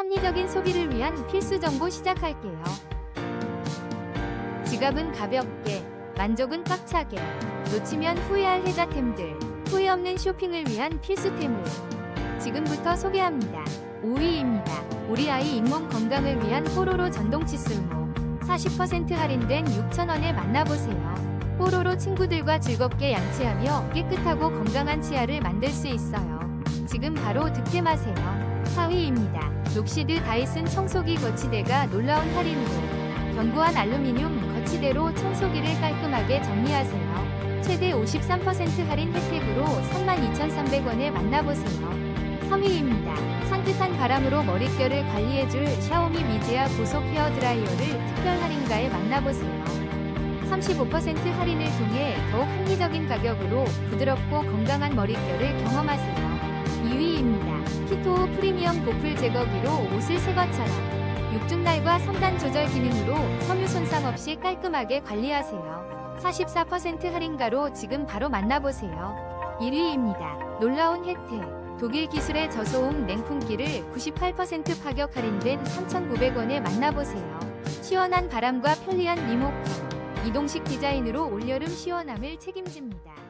합리적인 소비를 위한 필수 정보 시작할게요. 지갑은 가볍게, 만족은 꽉차게, 놓치면 후회할 혜자템들, 후회 없는 쇼핑을 위한 필수템을 지금부터 소개합니다. 5위입니다. 우리 아이 잇몸 건강을 위한 뽀로로 전동 칫솔모 40% 할인된 6,000원에 만나보세요. 뽀로로 친구들과 즐겁게 양치하며 깨끗하고 건강한 치아를 만들 수 있어요. 지금 바로 득템하세요. 4위입니다. 녹시드 다이슨 청소기 거치대가 놀라운 할인으로 견고한 알루미늄 거치대로 청소기를 깔끔하게 정리하세요. 최대 53% 할인 혜택으로 32,300원에 만나보세요. 3위입니다. 산뜻한 바람으로 머릿결을 관리해줄 샤오미 미지아 고속 헤어 드라이어를 특별 할인가에 만나보세요. 35% 할인을 통해 더욱 합리적인 가격으로 부드럽고 건강한 머릿결을 경험하세요. 보풀 제거기로 옷을 새 것처럼 6중날과 3단 조절 기능으로 섬유 손상 없이 깔끔하게 관리하세요. 44% 할인가로 지금 바로 만나보세요. 1위입니다. 놀라운 혜택. 독일 기술의 저소음 냉풍기를 98% 파격 할인된 3,900원에 만나보세요. 시원한 바람과 편리한 리모컨. 이동식 디자인으로 올여름 시원함을 책임집니다.